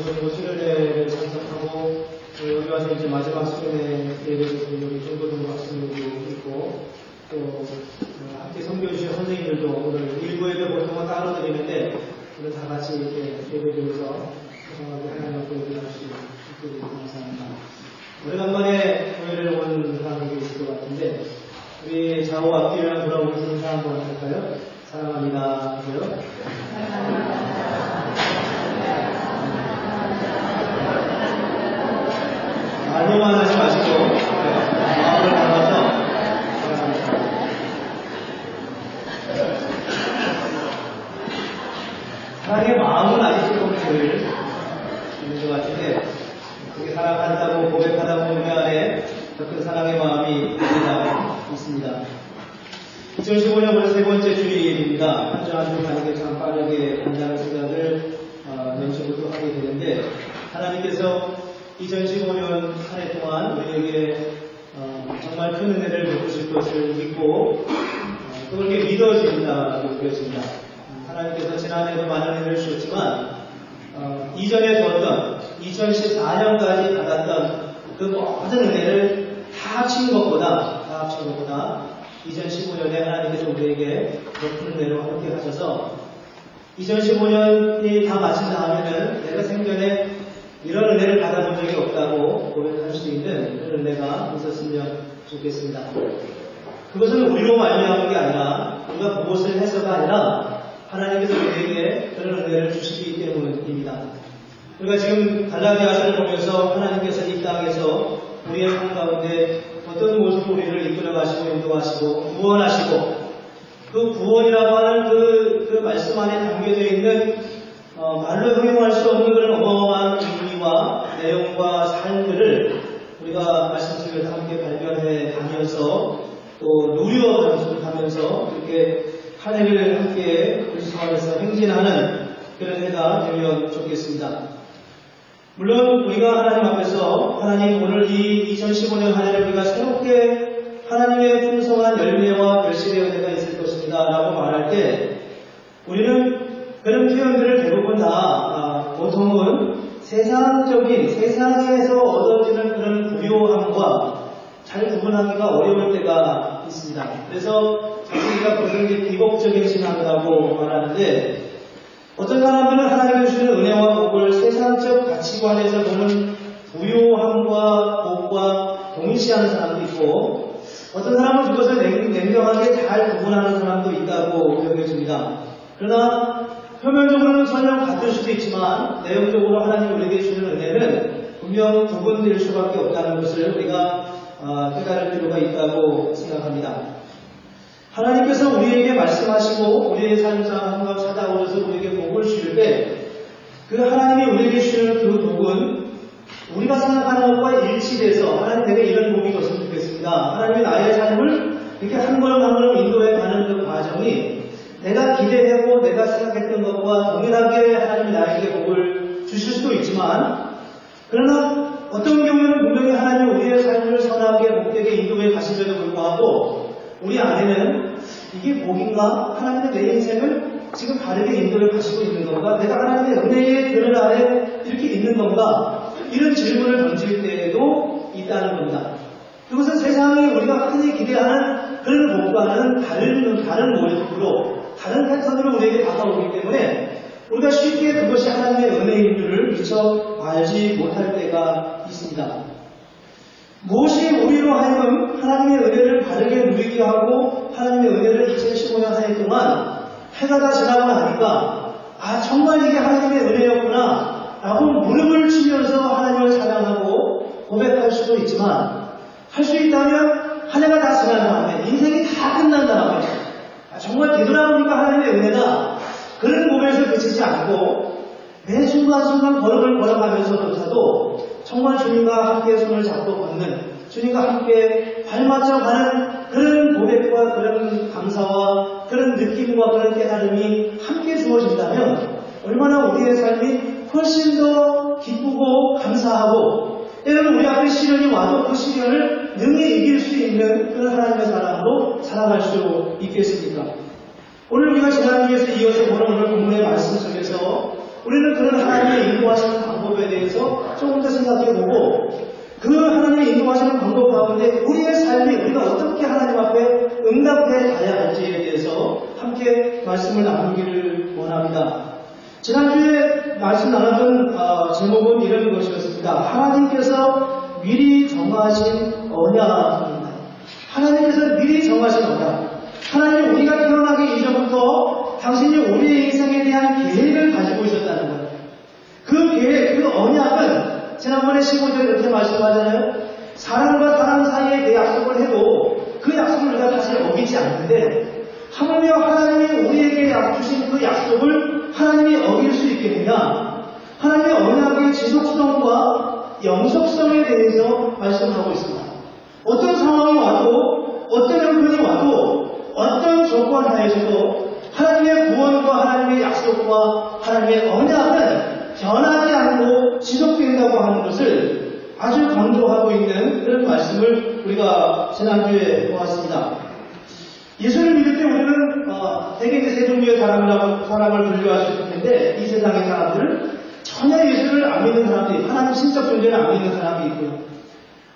오늘 수련회를 참석하고 또 여기 와서 이제 마지막 수련회 예배를 드리는 정도동 학생들도 있고 또 어, 함께 섬겨 주신 선생님들도 오늘 일부 예배 보통은 따로 드리는데 오늘 다 같이 이렇게 예배 드려서 소중하게 하나님 앞에 예배할 수 있게 감사합니다. 오래간만에 교회를 온 사람이 있을 것 같은데 우리 좌우 앞뒤를 돌아보는 인사 한번 할까요? 사랑합니다. 하고요. 말로만 하지 마시고 마음을 담아서. 사랑의 마음은 아직 조금 덜 있는 것 같은데 그게 사랑한다고 고백하다 보면 그 안에 더큰 사랑의 마음이 있다 있습니다. 2015년 오늘 세 번째 주일입니다. 한 주 한주 가는 게참 빠르게 간다는 생각을 어, 연초부터 하게 되는데 하나님께서 2015년 한 해 동안 우리에게 어, 정말 큰 은혜를 베푸실 것을 믿고 어, 또 그렇게 믿어진다고 느껴집니다. 음, 하나님께서 지난해도 많은 은혜를 주셨지만 어, 이전에 뒀던 2014년까지 받았던 그 모든 은혜를 다 합친 것보다 다 합친 것보다 2015년에 하나님께서 우리에게 높은 은혜로 함께 하셔서 2015년이 다 마친 다음에는 내가 생전에 이런 은혜를 받아본 적이 없다고 고백할 수 있는 그런 은혜가 있었으면 좋겠습니다. 그것은 우리로 말미암은 게 아니라 우리가 무엇을 해서가 아니라 하나님께서 우리에게 그런 은혜를 주시기 때문입니다. 우리가 지금 갈라디아서를 보면서 하나님께서 이 땅에서 우리의 삶 가운데 어떤 모습으로 우리를 이끌어 가시고 인도하시고 구원하시고 그 구원이라고 하는 그, 그 말씀 안에 담겨져 있는 어, 말로 형용할 수 없는 그런 어마어마한 의미와 내용과 삶들을 우리가 말씀 속에서 함께 발견해 가면서 또 누려가면서 이렇게 한 해를 함께 그리스도 안에서 행진하는 그런 해가 되면 좋겠습니다. 물론 우리가 하나님 앞에서 하나님 오늘 이 2015년 한 해를 우리가 새롭게 하나님의 풍성한 열매와 결실의 은혜가 있을 것입니다. 라고 말할 때 우리는 그런 표현들을 대부분 다 아, 보통은 세상적인 세상에서 얻어지는 그런 부요함과 잘 구분하기가 어려울 때가 있습니다. 그래서 자신이가 그런 게 비복적인 신앙이라고 말하는데 어떤 사람들은 하나님의 주시는 은혜와 복을 세상적 가치관에서 보는 부요함과 복과 동일시하는 사람도 있고 어떤 사람은 그것을 냉- 냉정하게 잘 구분하는 사람도 있다고 여겨집니다. 그러나 표면적으로는 설령 같을 수도 있지만 내용적으로 하나님 우리에게 주는 은혜는 분명 구분될 수밖에 없다는 것을 우리가 아, 깨달을 필요가 있다고 생각합니다. 하나님께서 우리에게 말씀하시고 우리의 삶상 한가 찾아오셔서 우리에게 복을 주실 때 그 하나님이 우리에게 주시는 그 복은 우리가 생각하는 것과 일치돼서 하나님 내게 이런 복이 줬으면 좋겠습니다. 하나님이 나의 삶을 이렇게 한 걸음 한 걸음 인도해 가는 그 과정이 내가 기대하고 내가 생각했던 것과 동일하게 하나님이 나에게 복을 주실 수도 있지만 그러나 어떤 경우에는 분명히 하나님 우리의 삶을 선하게 복되게 인도해 가심에도 불구하고 우리 안에는 이게 복인가? 하나님의 내 인생을 지금 바르게 인도해 가시고 있는 건가? 내가 하나님의 은혜의 들을 아래 이렇게 있는 건가? 이런 질문을 던질 때에도 있다는 겁니다. 그것은 세상이 우리가 흔히 기대하는 그런 복과는 다른, 다른 모습으로, 다른 패턴으로 우리에게 다가오기 때문에 우리가 쉽게 그것이 하나님의 은혜인 줄을 미처 알지 못할 때가 있습니다. 무엇이 우리로 하여금 하나님의 은혜를 바르게 누리게 하고 하나님의 은혜를 2015년 한 해 동안 해가 다 지나고 나니까 아 정말 이게 하나님의 은혜였구나 라고 무릎을 치면서 하나님을 찬양하고 고백할 수도 있지만 할 수 있다면 한 해가 다 지난 다음에 인생이 다 거죠. 아, 정말 되돌아보니까 하나님의 은혜다. 그런 고백에서 그치지 않고 매 순간순간 걸음을 걸어가면서조차도 정말 주님과 함께 손을 잡고 걷는 주님과 함께 발맞춰 가는 그런 고백과 그런 감사와 그런 느낌과 그런 깨달음이 함께 주어진다면 얼마나 우리의 삶이 훨씬 더 기쁘고 감사하고 때로는 우리 앞에 시련이 와도 그 시련을 능히 이길 수 있는 그런 하나님의 사람으로 살아갈 수 있겠습니까? 오늘 우리가 지난주에서 이어서 보는 오늘 본문의 말씀 속에서 우리는 그런 하나님의 인도하시는 방법에 생각해보고 그 하나님의 인도하시는 방법 가운데 우리의 삶이 우리가 어떻게 하나님 앞에 응답해 가야 할지에 대해서 함께 말씀을 나누기를 원합니다. 지난주에 말씀 나눴던 어, 제목은 이런 것이었습니다. 하나님께서 미리 정하신 언약입니다. 하나님께서 미리 정하신 언약. 하나님 우리가 태어나기 이전부터 당신이 우리의 인생에 대한 계획을 가지고 있었다는 거예요. 그 계획, 그 언약은 지난번에 15절에 이렇게 말씀하잖아요. 사람과 사람 사이에 그 약속을 해도 그 약속을 우리가 사실 어기지 않는데 하물며 하나님이 우리에게 주신 그 약속을 하나님이 어길 수 있게 되냐 하나님의 언약의 지속성과 영속성에 대해서 말씀하고 있습니다. 어떤 상황이 와도 어떤 형편이 와도 어떤 조건 하에서도 하나님의 구원과 하나님의 약속과 하나님의 언약은 변하지 않고 지속된다고 하는 것을 아주 강조하고 있는 그런 말씀을 우리가 지난주에 보았습니다. 예수를 믿을 때 우리는 어, 대개 이제 세 종류의 사람이라고 사람을 분류할 수 있을 텐데 이 세상의 사람들은 전혀 예수를 안 믿는 사람들이 하나님 신적 존재를 안 믿는 사람이 있고요.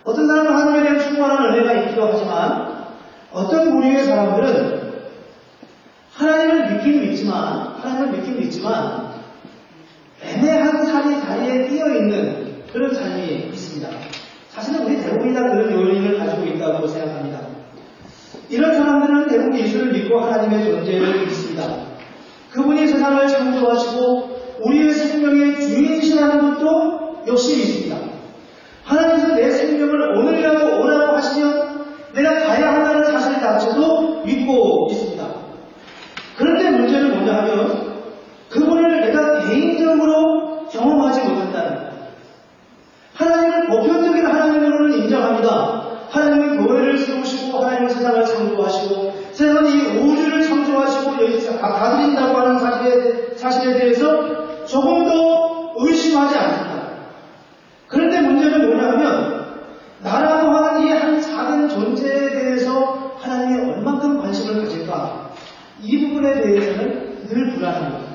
어떤 사람은 하나님에 대한 충만한 은혜가 있기도 하지만 어떤 부류의 사람들은 하나님을 믿긴 믿지만 하나님을 믿긴 믿지만 애매한 삶이 자리에 끼어 있는 그런 삶이 있습니다. 사실은 우리 대부분이 다 그런 요인을 가지고 있다고 생각합니다. 이런 사람들은 대부분 예수를 믿고 하나님의 존재를 믿습니다. 그분이 세상을 창조하시고 우리의 생명의 주인이시라는 것도 역시 믿습니다. 하나님께서 내 생명을 오늘이라도 오라고 하시면 내가 가야 한다는 사실 자체도 믿고 있습니다. 그런데 문제는 뭐냐 하면 그분을 내가 개인적으로 경험하지 못한다는. 하나님을 보편적인 하나님으로는 인정합니다. 하나님은 교회를 세우시고 하나님은 세상을 창조하시고 세상은 이 우주를 창조하시고 여기 다스린다고 하는 사실에, 사실에 대해서 조금 더 의심하지 않습니다. 그런데 문제는 뭐냐 하면 나라고 하는 이 한 작은 존재에 대해서 하나님이 얼만큼 관심을 가질까 이 부분에 대해서는 늘 불안합니다.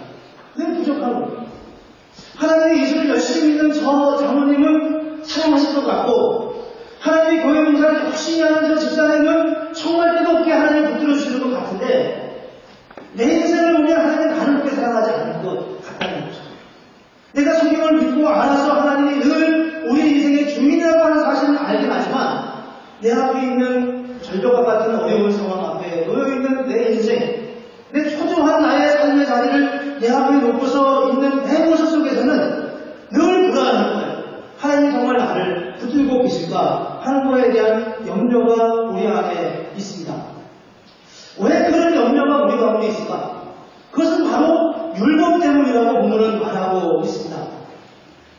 늘 부족한 겁니다. 하나님이 예수를 열심히 믿는 저 장로님은 사랑하실 것 같고 하나님이 교회 봉사를 열심히 하는 저 집사님은 정말 뜻없게 하나님 붙들어 주시는 것 같은데 내 인생을 보면 하나님 나는 그렇게 사랑하지 않는 것 같다는 거죠. 내가 성경을 믿고 알아서 하나님이 늘 우리 인생의 주인이라고 하는 사실은 알긴 하지만 내 앞에 있는 절벽과 같은 어려운 상황 앞에 놓여있는 내 인생 내 초조한 나의 삶의 자리를 내 앞에 놓고서 있는 내 모습 속에서는 늘 불안한 거예요. 하나님 정말 나를 붙들고 계실까 하는 거에 대한 염려가 우리 안에 있습니다. 왜 그런 염려가 우리 가운데 있을까? 그것은 바로 때문이라고 본문은 말하고 있습니다.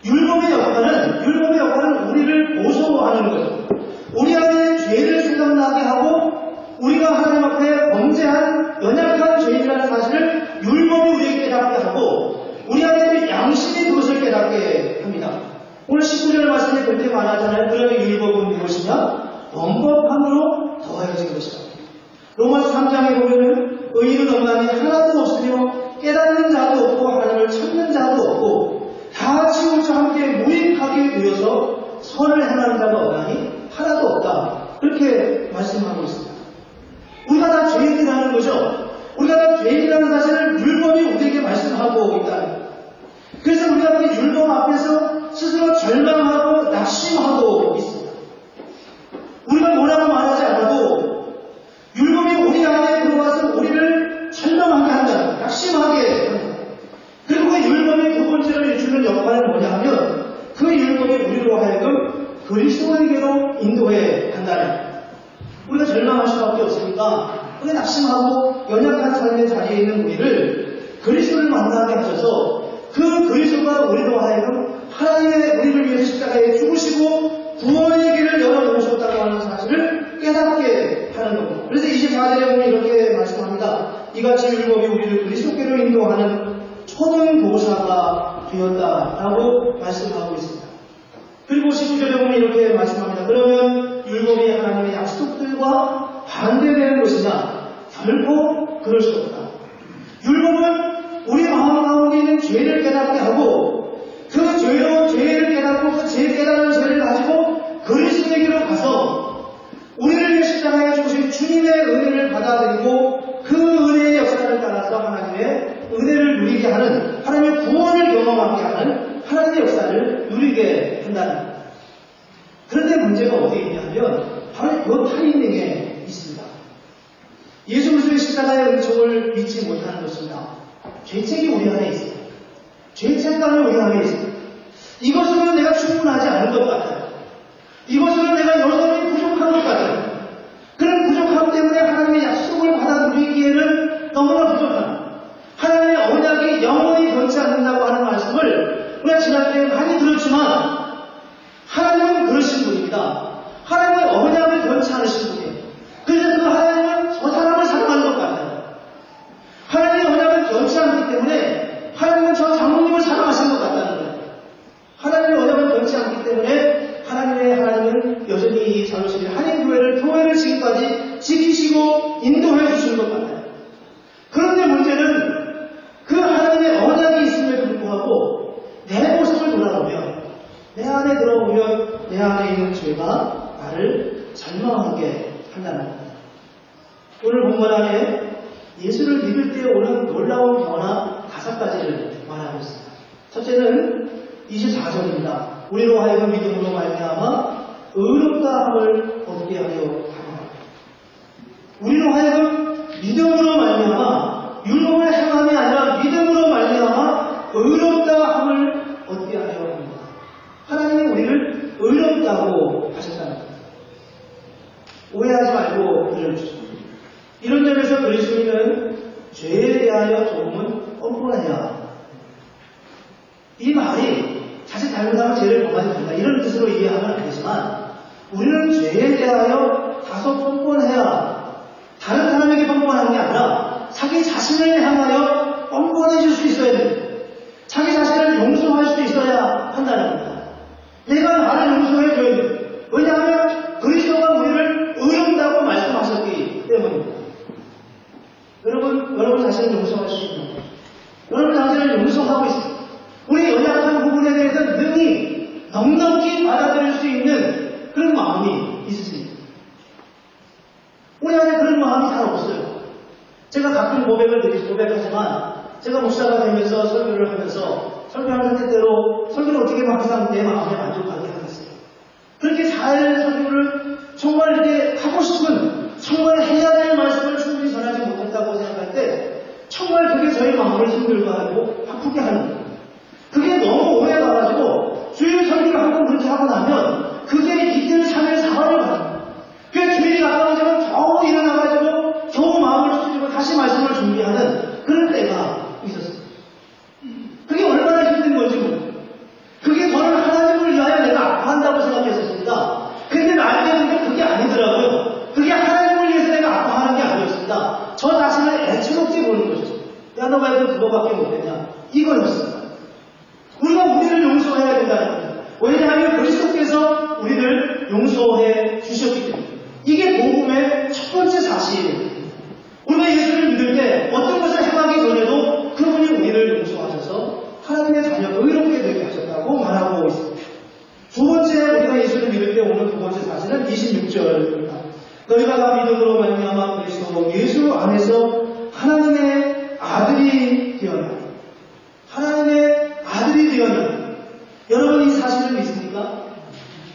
율법의 역할은 율법의 역할은 우리를 보소하는 거죠. 우리 안에 죄를 생각나게 하고 우리가 하나님 앞에 범죄한 연약한 죄인이라는 사실을 율법이 우리에게 깨닫게 하고 우리 안에 양심이 그것을 깨닫게 합니다. 오늘 19절 말씀에 그렇게 말하잖아요. 그러면 율법은 무엇이냐? 범법함으로 더해진 것이다. 로마서 3장에 보면은 의인은 없나니 하나도 없으며 깨닫는 자도 없고 하나님을 찾는 자도 없고 다 치우쳐 함께 무익하게 되어서 선을 행하는 자가 없나니 하나도 없다. 그렇게 말씀하고 있습니다. 우리가 다 죄인이라는 거죠. 우리가 다 죄인이라는 사실을 율법이 우리에게 말씀하고 있다는 거예요. 그래서 우리가 이 율법 앞에서 스스로 절망하고 낙심하고 있습니다. 우리가 뭐라고 말하지 않아도 율법이 우리 안에 들어와서 우리를 절망하게 한다. 낙심하게 한다. 그리고 그 율법이 두 번째로 주는 역할은 뭐냐 하면 그 율법이 우리로 하여금 그리스도에게로 인도해 간다는 거예요. 우리가 절망할 수밖에 없으니까 우리가 낙심하고 연약한 삶의 자리에 있는 우리를 그리스도를 만나게 하셔서 그 그리스도가 우리로 하여금 하나님의 우리를 위해 십자가에 죽으시고 구원의 길을 열어놓으셨다고 하는 사실을 깨닫게 하는 겁니다. 그래서 24절에 보면 이렇게 말씀합니다. 이같이 율법이 우리를 그리스도께로 인도하는 초등교사가 되었다라고 말씀하고 있습니다. 그리고 19절에 보면 이렇게 말씀합니다. 그러면 율법이 하나님의 약속들과 반대되는 것이냐? 결코 그럴 수 없다. 율법은 우리 마음 가운데 있는 죄를 깨닫게 하고 그 죄로 죄를 깨닫고 그제 깨달은 죄를 가지고 그리스도에게로 가서 우리를 십자가에 주신 주님의 은혜를 받아들이고 그 은혜의 역사를 따라서 하나님의 은혜를 누리게 하는 하나님의 구원을 경험하게 하는 하나님의 역사를 누리게 한다는. 그런데 문제가 어디에 있냐면 바로 그 타이밍에 있습니다. 예수 그리스도의 십자가의 은총을 믿지 못하는 것입니다. 죄책이 우리 안에 있어요. 죄책감이 우리 안에 있어요. 이것으로 내가 충분하지 않은 것 같아요. 이것으로 내가 여전히 부족한 것 같아요. 그런 부족함 때문에 하나님의 약속을 받아 누리기에는 너무나 부족합니다. 하나님의 언약이 영원히 변치 않는다고 하는 말씀을 우리가 지난주에 많이 들었지만 하나님은 그러신 분입니다. 하나님의 언약을 변치 않으신 분이에요. 그래서 그 하나님은 저 사람을 사랑하는 것 같아요. 하나님의 언약을 변치 않기 때문에 하나님은 저 장모님을 사랑하시는 것 같다는 거예요. 하나님의 언약을 변치 않기 때문에 하나님의 하나님은 여전히 이 자루실의 한인교회를 교회를 지금까지 지키시고 인도해 주시는 것 같아요. 그런데 문제는 그 하나님의 언약이 있음에도 불구하고 내 모습을 돌아보면 내 안에 들어오면 내 안에 있는 죄가 나를 절망하게 한다는 겁니다. 오늘 본문 안에 예수를 믿을 때 오는 놀라운 변화 다섯 가지를 말하고 있습니다. 첫째는 24절입니다. 우리로 하여금 믿음으로 말미암아 의롭다함을 얻게 하려 합니다. 우리로 하여금 믿음으로 말미암아 율법의 행함이 아니라 믿음으로 말미암아 의롭다함을 얻게 하려 합니다. 하나님이 우리를 의롭다고 하셨다는 겁니다. 오해 하지 말고 들려주십시오. 이런 점에서 그리스도인은 죄에 대하여 조금은 뻔뻔해야 이 말이 자칫 잘못하면 죄를 범하지 된다 이런 뜻으로 이해하면 안 되지만 우리는 죄에 대하여 다소 뻔뻔해야 다른 사람에게 뻔뻔한 게 아니라 자기 자신을 향하여 뻔뻔해질 수 있어야 됩니다. 자기 자신을 용서할 수 있어야 한다는 겁니다. 내가 나를 용서해 줘야 돼요. 왜냐하면 그리스도가 우리를 의롭다고 말씀하셨기 때문입니다. 여러분, 여러분 자신을 용서할 수 있는 거예요. 여러분 자신을 용서하고 있습니다. 우리 연약한 부분에 대해서 능히 넉넉히 받아들일 수 있는 그런 마음이 있으십니다. 우리 안에 그런 마음이 잘 없어요. 가끔 고백을 드리, 고백하지만 제가 목사가 되면서 설교를 하면서 설교하는 때대로 설교를 어떻게 하면 항상 내 마음에 만족하게 하겠어요. 그렇게 잘 설교를 정말 이렇게 하고 싶은 정말 해야 될 말씀을 충분히 전하지 못했다고 생각할 때 정말 그게 저희 마음을 힘들게 하고 아프게 하는 거예요. 그게 너무 오래 가가지고 주일 설교를 한 번 그렇게 하고 나면 그게 이틀, 3일, 4일을 가요. 그 주일이 가까워지면 겨우 일어나가지고 겨우 마음을 추스리고 다시 말씀을 준비하는 그런 때가 있었어요. 그게 얼마나 힘든 건지 모르겠어요. 그게 저는 하나님을 위하여 내가 아파한다고 생각했었습니다. 근데 나중에 보니까 그게 아니더라고요. 그게 하나님을 위해서 내가 아파하는 게 아니었습니다. 저 자신을 애처롭게 보는 것이죠. 야, 너가 왜 그거밖에 못했냐? 이거였습니다. 우리가 우리를 용서해야 된다는 겁니다. 왜냐하면 그리스도께서 우리를 용서해 주셨기 때문에. 이게 복음의 첫 번째 사실이에요. 우리가 예수를 믿을 때 어떤 것을 행하기 전에도 그분이 우리를 용서하셔서 하나님의 자녀 의롭게 되게 하셨다고 말하고 있습니다. 두 번째 우리가 예수를 믿을 때 오는 두 번째 사실은 26절입니다. 너희가 다 믿음으로 말미암아 그리스도 예수 안에서 하나님의 아들이 되었나 하나님의 아들이 되었나 여러분 이 사실을 믿습니까?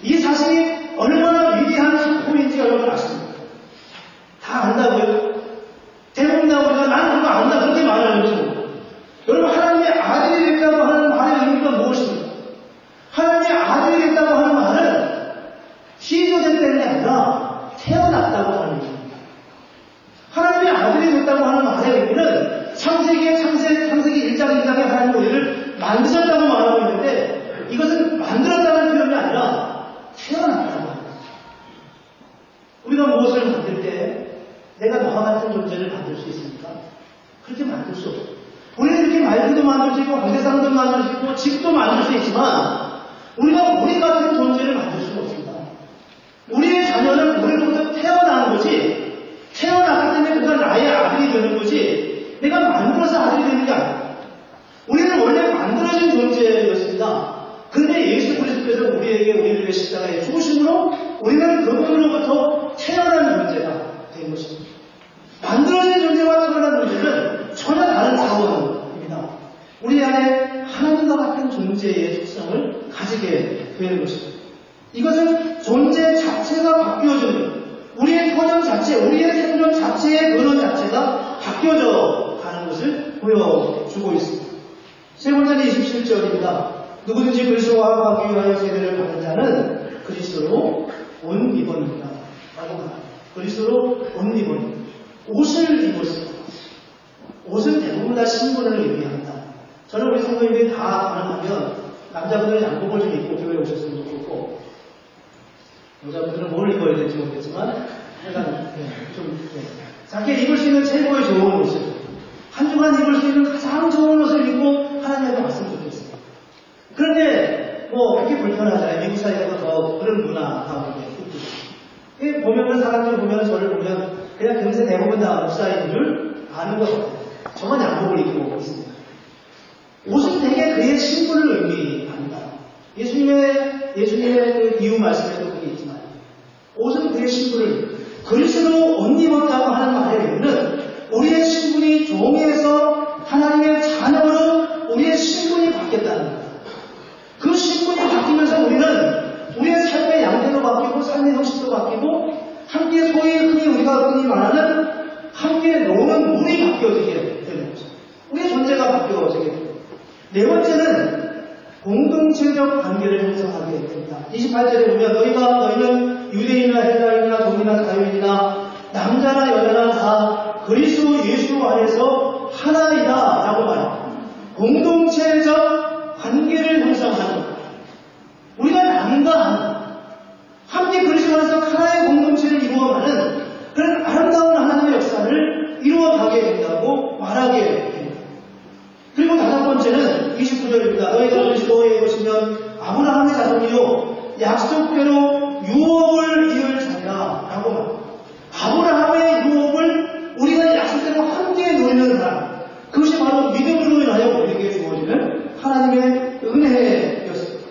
이 사실이 얼마나 위대한 상품인지 여러분 아십니까? 다 안다고요? 대부분 다 우리가 나는 그거 안다 그렇게 말하죠. 여러분 하나님의 아들이 됐다고 하는 말의 의미가 무엇입니까? 하나님의 아들이 됐다고 하는 말은 시조된 게 아니라 태어났다고 하는 의미입니다. 하나님의 아들이 됐다고 하는 말의 의미는 창세기의 창세, 창세기 1장 2장에 하나님 우리를 만드셨다고 말하고 있는데 이것은 만들었다는 표현이 아니라 태어났다고 합니다. 우리가 무엇을 만들 때 내가 너와 같은 존재를 만들 수 있습니까? 그렇게 만들 수 없어요. 우리는 이렇게 말도 만들 수 있고 회상도 만들 수 있고 집도 만들 수 있지만 우리가 우리 같은 존재를 만들 수는 없습니다. 우리의 자녀는 우리로부터 태어나는 거지 태어났기 때문에 그가 나의 아들이 되는 거지 내가 만들어서 아들이 되는 게 아니야. 우리는 원래 만들어진 존재였습니다. 근데 예수 그리스도께서 우리에게 우리를 위해 십자가에 죽으심으로 우리는 그분으로부터 태어난 존재가 된 것입니다. 만들어진 존재와 태어난 존재는 전혀 다른 차원입니다. 우리 안에 하나님과 같은 존재의 특성을 가지게 되는 것입니다. 이것은 존재 자체가 바뀌어지는 우리의 터전 자체, 우리의 생존 자체의 근원 자체가 바뀌어져 가는 것을 보여주고 있습니다. 세 번째는 27절입니다. 누구든지 그리스도와 함께 위하여 세례를 받는 자는 그리스도로 옷 입었습니다. 라고 말합니다. 그리스도로 옷 입었습니다. 옷을 입었습니다. 옷은 대부분 다 신분을 의미합니다. 저는 우리 성도님들이 다 가능하면 남자분들은 양복을 좀 입고 교회에 오셨으면 좋겠고 여자분들은 뭘 입어야 될지 모르겠지만 약간 네, 좀 네. 자기 입을 수 있는 최고의 좋은 옷을 한 주간 입을 수 있는 가장 좋은 옷을 입고 하나님께 왔으면 좋겠어요. 그런데 뭐 그렇게 불편하잖아요. 미국 사회에서 더 그런 문화 가운데 이 보면은 사람들 보면 저를 보면 그냥 금세 대부분 다 목사인 줄 아는 것 같아요. 저만 양복을 입고 있습니다. 옷은 되게 그의 신분을 의미합니다. 예수님의 예수님의 그 이유 말씀에도 그게 있지만 옷은 그의 신분을 그리스도 옷 입었다고 하는 말의 의미는 우리의 신분이 종에서 하나님의 자녀로 우리의 신분이 바뀌었다는 겁니다. 그 신분이 바뀌면서 우리는 우리의 삶의 양태도 바뀌고 삶의 형식도 바뀌고 함께 소위 흔히 우리가 흔히 말하는 함께 노는 물이 바뀌어지게 되는 거죠. 우리의 존재가 바뀌어지게 됩니다. 네 번째는 공동체적 관계를 형성하게 됩니다. 28절에 보면 너희가 너희는 유대인이나 헬라인이나 동이나 자유인이나 남자나 여자나 다 그리스도 예수 안에서 하나이다 라고 말합니다. 공동체적 관계를 형성하는 것. 우리가 남과 함께 그리스도 안에서 하나의 공동체를 이루어가는 그런 아름다운 하나님의 역사를 이루어가게 된다고 말하게 됩니다. 그리고 다섯 번째는 29절입니다. 너희가 그리스도에 보시면 아브라함의 자손이요 약속대로 유업을 이을 자녀라 라고 말합니다. 아브라함의 유업을 우리가 약속대로 함께 누리는 사람 그것이 바로 믿음으로 인하여 우리에게 주어지는 하나님의 은혜였습니다.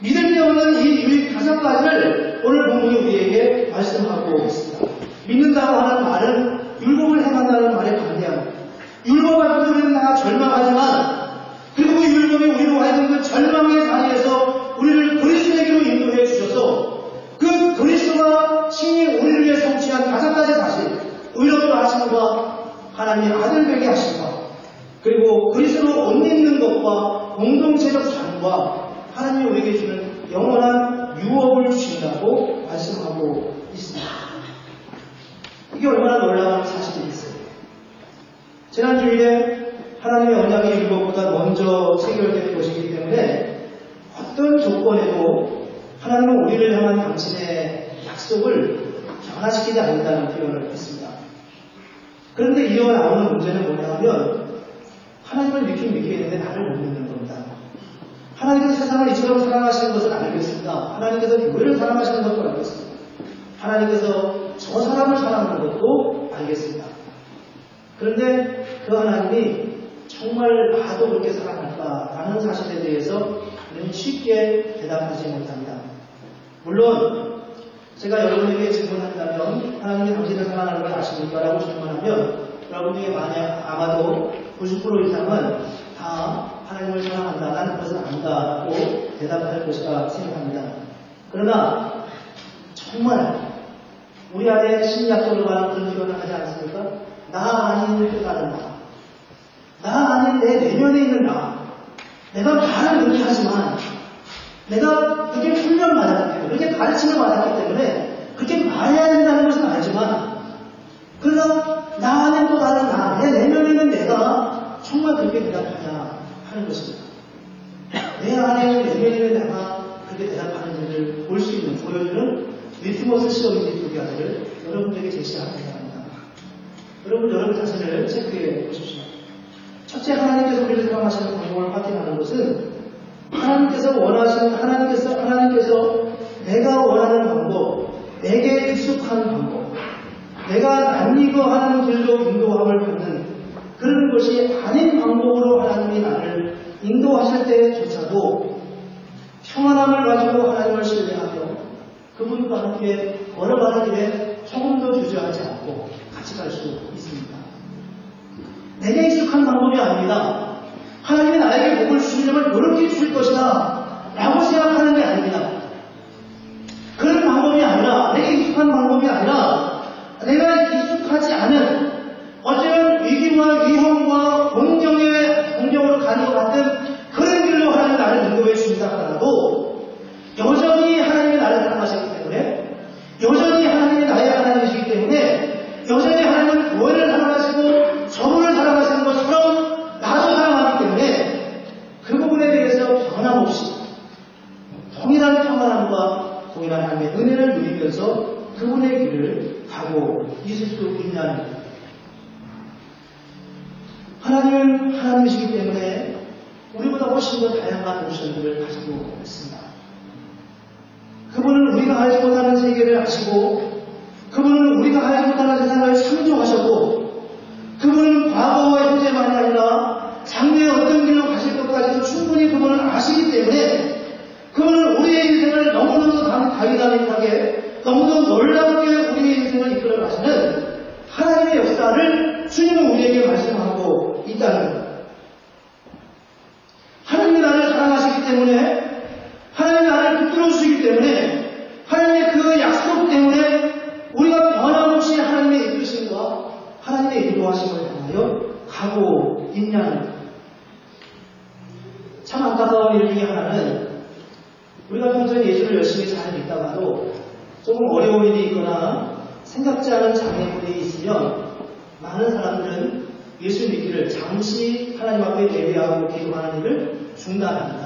믿음이 없는 이 유익 다섯 가지를 오늘 본문이 우리에게 말씀하고 있습니다. 믿는다고 하는 말은 율법을 행한다는 말에 반대합니다. 율법 앞에 우리는 다 절망하지만 그리고 그 율법이 우리로 하여금 그 절망의 자리에서 우리를 그리스도에게로 인도해 주셔서 그 그리스도가 신이 우리를 위해 성취한 다섯 가지 사실 의롭다 하심과 하나님의 아들 되게 하심과 그리고 그리스도로 옷 입는 것과 공동체적 삶과 하나님이 우리에게 주는 영원한 유업을 주신다고 말씀하고 있습니다. 이게 얼마나 놀라운 사실이겠어요. 지난주일에 하나님의 언약의 율법보다 먼저 체결된 것이기 때문에 어떤 조건에도 하나님은 우리를 향한 당신의 약속을 변화시키지 않는다는 표현을 했습니다. 그런데 이어 나오는 문제는 뭐냐 하면 하나님을 믿긴 믿겠는데 나를 못 믿는 겁니다. 하나님께서 세상을 이처럼 사랑하시는 것을 알겠습니다. 하나님께서 교회를 사랑하시는 것도 알겠습니다. 하나님께서 저 사람을 사랑하는 것도 알겠습니다. 그런데 그 하나님이 정말 나도 그렇게 사랑할까라는 사실에 대해서 우리는 쉽게 대답하지 못합니다. 물론 제가 여러분에게 질문한다면 하나님이 당신을 사랑하는 걸 아십니까? 라고 질문하면 여러분 중에 만약 아마도 90% 이상은 다 하나님을 사랑한다, 나는 그것을 안다고 대답할 것이라 생각합니다. 그러나 정말 우리 안에 신약적으로 말하는 그런 표현을 하지 않습니까? 나 아닌 또 다른 나. 나 아닌 내 내면에 있는 나. 내가 말을 그렇게 하지만 내가 그게 훈련 받았기 때문에, 그렇게 가르침을 받았기 때문에 그렇게 말해야 된다는 것은 알지만 그러나 나 안에 또 다른 나, 내 내면에 있는 내가 정말 그렇게 대답하냐 하는 것입니다. 내 안에 내면에 있는 내가 그렇게 대답하는지를 볼 수 있는, 보여주는 리트머스 시험지 두 가지를 여러분들에게 제시하고자 합니다. 여러분, 여러분 자신을 체크해 보십시오. 첫째, 하나님께서 우리를 사랑하시는 방법을 확인하는 것은 하나님께서 원하시는, 하나님께서, 하나님께서 내가 원하는 방법, 내게 익숙한 방법, 내가 낯익어 하는 길로 인도함을 받는 그런 것이 아닌 방법으로 하나님이 나를 인도하실 때조차도 평안 평안함을 가지고 하나님을 신뢰하며 그분과 함께 걸어가는 길에 조금도 주저하지 않고 같이 갈 수 있습니다. 내게 익숙한 방법이 아닙니다. 하나님이 나에게 복을 주시려면 이렇게 주실 것이다. 라고 생각하는 게 아닙니다. 그런 방법이 아니라, 내게 익숙한 방법이 아니라, 내가 익숙하지 않은 어쩌면 위기와 위험과 공경의 공경으로 가는 것 같은 그런 길로 하나님 나를 인도해 주신다 하더라도 여전히 하나님이 나를 사랑하시기 때문에 여전히 하나님이 나의 하나님이시기 때문에 여전히 하나님은 교회를 사랑하시고 저분을 사랑하시는 것처럼 나도 사랑하기 때문에 그 부분에 대해서 변함없이 동일한 평안함과 동일한 하나님의 은혜를 누리면서 그분의 길을 가고 있을 수 있냐는 것. 하나님은 하나님이시기 때문에 더 다양한 모션들을 가지고 있습니다. 그분은 우리가 알지 못하는 세계를 아시고 그분은 우리가 알지 못하는 세상을 창조하셨고 그분은 과거와 현재만이 아니라 장래에 어떤 길로 가실 것까지도 충분히 그분은 아시기 때문에 그분은 우리의 인생을 너무너무 다이나믹하게 너무도 놀랍게 우리의 인생을 이끌어 가시는 하나님의 역사를 주님은 우리에게 말씀하고 있다는 것. 하나님이 나를 사랑 하시기 때문에 하나님이 나를 붙들어 주시기 때문에 하나님의 그 약속 때문에 우리가 변함없이 하나님의 이끄심과 하나님의 인도하심을 향하여 가고 있냐는 것. 참 안타까운 일 중에 하나는 우리가 평소에 예수를 열심히 잘 믿다가도 조금 어려운 일이 있거나 생각지 않은 장애물이 있으면 많은 사람들은 예수 믿기를 잠시 하나님 앞에 예배하고 기도하는 일을 중단합니다.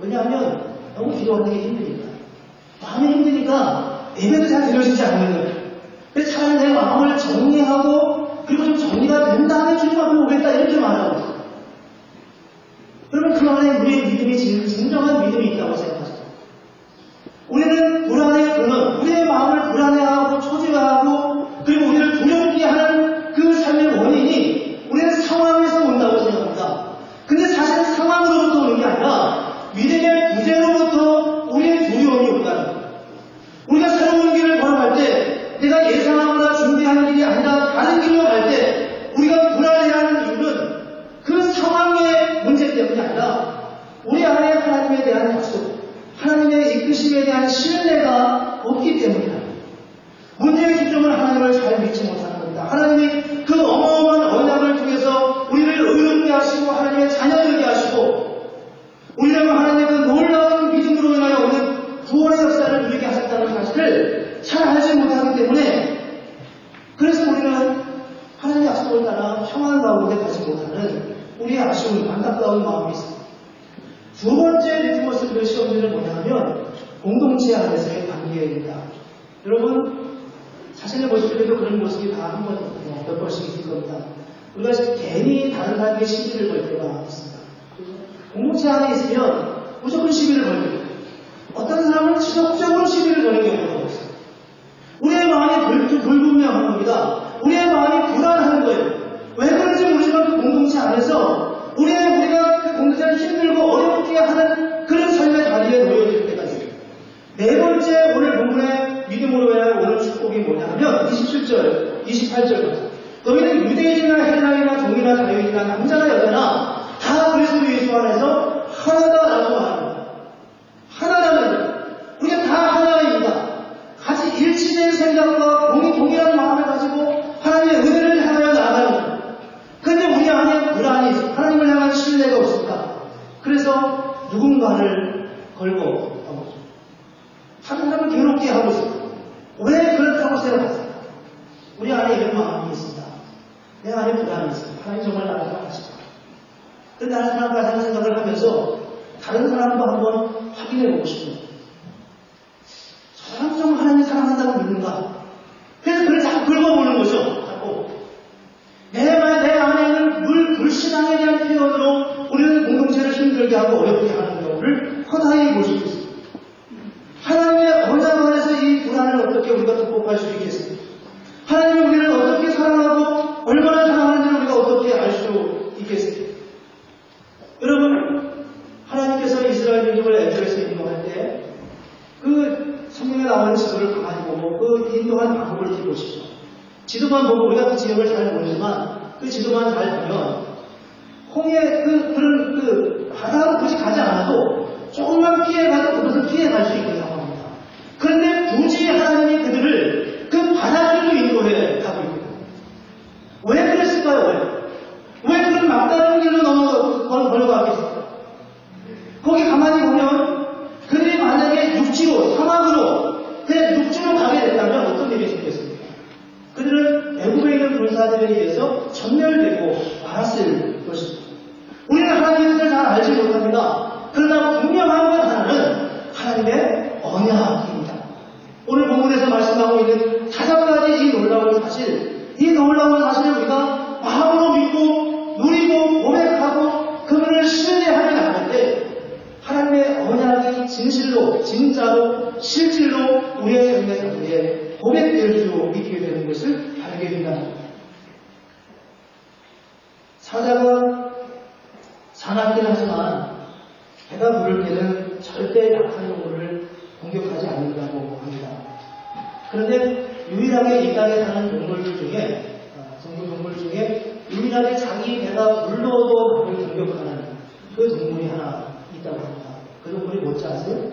왜냐하면 너무 기도하는 게 힘드니까. 마음이 힘드니까 예배도 잘 드려지지 않는 거예요. 그래서 차라리 내 마음을 정리하고 그리고 좀 정리가 된 다음에 주님 앞에 오겠다 이렇게 말하고 있어요. 그러면 그 안에 우리의 믿음이 진- 진정한 믿음이 있다고 생각하죠. 우리는 불안의 근원, 우리의 마음을 불안해하고 초조해하고 그리고 우리를 두렵게 하는 그 삶의 원인이 우리는 상황에서 온다고 생각합니다. 근데 사실은 상황으로부터 오는 게 아니라 믿음의 부재로부터 우리의 두려움이 온다는 거예요. 우리가 새로운 길을 걸어갈 때 내가 예상하거나 준비하는 길이 아니라 다른 길로 갈 때 우리가 불안해하는 이유는 그 상황의 문제 때문이 아니라 우리 안에 하나님에 대한 약속, 하나님의 이끄심에 대한 신뢰가 없기 때문이다. 문제의 중점은 하나님을 잘 믿지 못하는 겁니다. 하나님이 그 어마어마한 언약을 통해서 우리를 의롭게 하시고 하나님의 자녀 되게 하시고 우리라면 하나님의 그 놀라운 믿음으로 인하여 오는 구원의 역사를 누리게 하셨다는 사실을 잘 알지 못하기 때문에 그래서 우리는 하나님의 약속을 따라 평안 가운데 가지 못하는 우리의 아쉬운 안타까운 마음이 있습니다. 두 번째 리트머스 그 시험들은 뭐냐 하면 공동체 안에서의 관계입니다. 여러분 자신의 모습 중에도 그런 모습이 다 한 번, 어, 몇 번씩 있을 겁니다. 우리가 괜히 다른 사람에게 시비를 걸 때가 있습니다. 공동체 안에 있으면 무조건 시비를 걸게 어떤 사람은 지속적으로 시비를 거는 경우가 있어요. 우리의 마음이 불, 불분명한 겁니다. 우리의 마음이 불안한 거예요. 왜 그런지 모르지만 그 공동체 안에서 우리의 우리가 그 공동체를 힘들고 어렵게 하는 그런 삶의 자리에 놓여질 때가 있어요. 네 번째 오늘 본문의 믿음으로 해야 할 오늘 축복이 뭐냐 하면 27절, 28절 너희는 유대인이나 헬라이나 종이나 자유인이나 남자나 여자나 다 그리스도 예수 안에서 말합니다. 하나라는 것. 우리가 다 하나입니다. 같이 일치된 생각과 공이 동일한 마음을 가지고 하나님의 은혜를 향하여 나아가는 것. 근데 우리 안에 불안이 있어. 하나님을 향한 신뢰가 없습니다. 그래서 누군가를 걸고 넘어져. 다른 사람을 괴롭게 하고 있습니다. 왜 그렇다고 생각하세요? 우리 안에 이런 마음이 있습니다. 내 안에 불안이 있습니다. 하나님 정말 나를 사랑하십니다. 근데 다른 사람과 다른 생각을 하면서 다른 사람도 한번 확인해 보고 싶은 거예요. 저 사람 좀 하나님 사랑한다고 믿는가? 그래서 그걸 자꾸 긁어보는 거죠. 자꾸. 내, 말, 내 안에 있는 물 불신앙에 대한 표현으로 우리는 공동체를 힘들게 하고 어렵게 하는 경우를 허다히 볼 수 있습니다. 하나님의 언약 안에서 이 불안을 어떻게 우리가 극복할 수 있겠습니까? 하나님이 우리를 어떻게 사랑하고 얼마나 사랑하는지를 우리가 어떻게 알 수 있겠습니까? 여러분, 하나님께서 이스라엘 민족을 애굽에서 인도할 때 인도한 방법을 이렇게 보시죠. 지도만 보고 우리가 그 지역을 잘 모르지만 그 지도만 잘 보면 홍해 그 그런 그 바다로 굳이 가지 않아도 조금만 피해가도 그것을 피해갈 수 있는 상황입니다. 그런데 굳이 하나님이 그들을 그 바다길로 인도해 가고 있거든요. 왜 그랬을까요? 왜? 왜 그런 막다른 길로 넘어 걸- 걸어갔겠어요? 거기 가만히 보면 그들이 만약에 육지로 사막으로 그냥 육지로 가게 됐다면 어떤 일이 생겼습니까? 군사들에 의해서 전멸되고 말았을 것입니다. 우리는 하나님의 뜻을 잘 알지 못합니다. 그러나 분명한 것 하나는 하나님의 언약입니다. 오늘 본문에서 말씀하고 있는 다섯 가지 이 놀라운 사실, 이 놀라운 사실을 우리가 마음으로 믿고 누리고 고백하고 그분을 신뢰하며 때 하나님의 언약이 진실로, 진짜로, 실질로 우리의 삶의 가운데 고백될 수 있게 되는 것을 알게 된다. 사자가 사납긴 하지만 배가 부를 때는 절대 약한 동물을 공격하지 않는다고 합니다. 그런데 유일하게 이 땅에 사는 동물들 중에 아, 정부 동물 중에 유일하게 자기 배가 불러도 남을 공격하는 그 동물이 하나 있다고 합니다. 그 동물이 뭔지 아세요?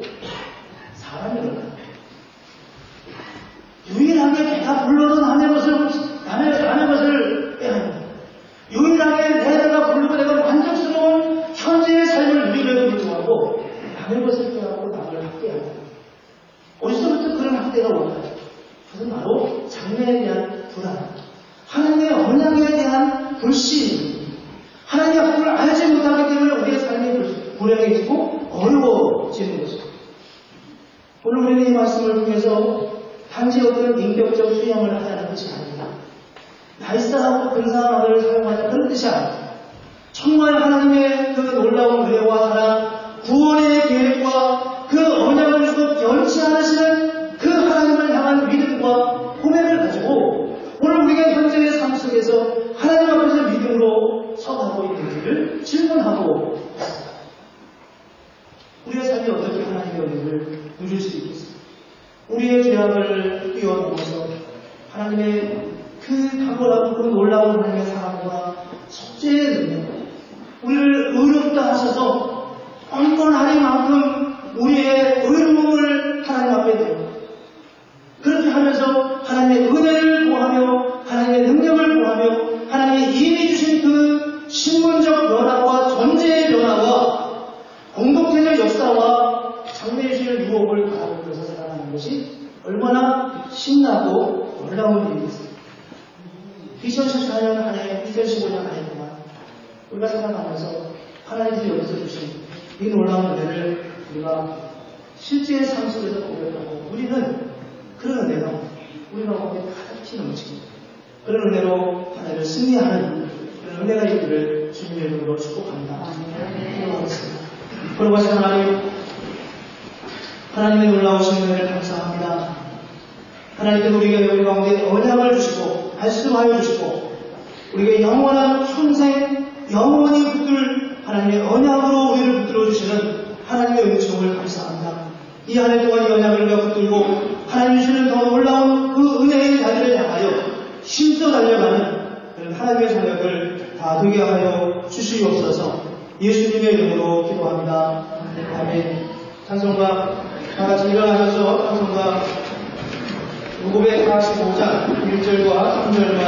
1년을 뛰어놓고서 하나님의 그 탁월하고 그 놀라운 하나님의 사랑과 속죄를 실제의 삶 속에서 고백하고 우리는 그런 은혜가 우리가 거기에 가득히 넘칩니다. 그런 은혜로 하나님을 승리하는 그런 은혜가 있기를 주님의 이름으로 축복합니다. 기도하겠습니다. 걸어가신 하나님, 하나님의 놀라우신 은혜를 감사합니다. 하나님께서 우리에게 우리 가운데 언약을 주시고 말씀하여 주시고 우리에게 영원한 평생 영원히 붙들 하나님의 언약으로 우리를 붙들어 주시는 하나님의 은총을 감사합니다. 이 한해 동안 이 언약을 우리가 붙들고 하나님 주시는 더 놀라운 그 은혜의 자리를 향하여 힘써 달려가는 그런 하나님의 사역을 다 되게 하여 주시옵소서 예수님의 이름으로 기도합니다. 아멘. 찬송가 다 같이 일어나셔서 찬송가 545장 1절과 3절만